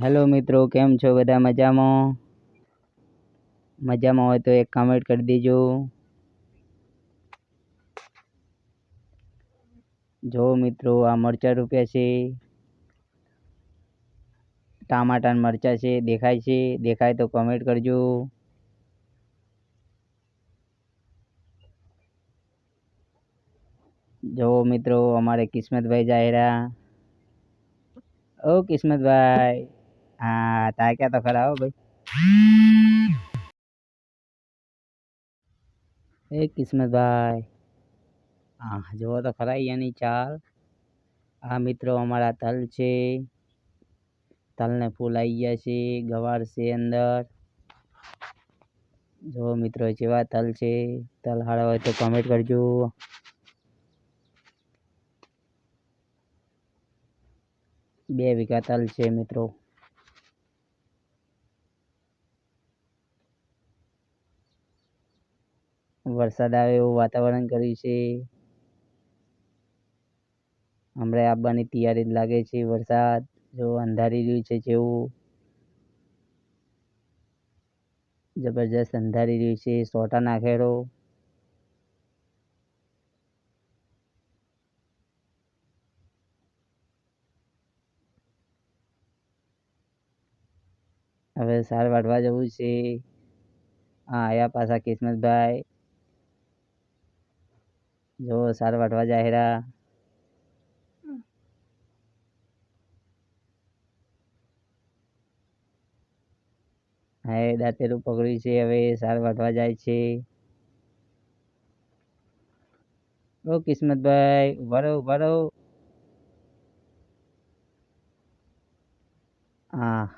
Hello મિત્રો, કેમ છો બધા મજામાં? મજામાં હોય તો એક કમેન્ટ કરી દેજો. જો મિત્રો, આ મરચાં રૂપિયા છે. ટામાટા મરચાં છે, દેખાય છે? દેખાય તો કમેન્ટ કરજો. જો મિત્રો, અમારે કિસ્મતભાઈ જાહેરા. ઓ કિસ્મતભાઈ. હા તાક્યા તો ખરા હો ભાઈ? એ કિસ્મતભાઈ. હા જુઓ તો ખરા અહીંયાની ચાલ. આ મિત્રો અમારા તલ છે. તલને ફૂલ આવી ગયા છે ગવાર છે અંદર. જો મિત્રો જેવા તલ છે તલ હારા હોય તો કમેન્ટ કરજો. બે વીઘા તલ છે મિત્રો. વરસાદ આવે એવું વાતાવરણ કર્યું છે. હમણાં આવવાની તૈયારી જ લાગે છે વરસાદ, જો અંધારી રહ્યું છે જેવું. જબરજસ્ત અંધારી રહ્યું છે, સોટા નાખેલો. હવે સાર વાઢવા જવું છે. હા આયા પાછા કિસ્મતભાઈ. જો સાર વાઢવા જાહેરા હા, એ દાંતેલું પકડ્યું છે, હવે સાર વાઢવા જાય છે. ઓ કિસ્મતભાઈ, ઊભા રહો ઊભા રહો. હા.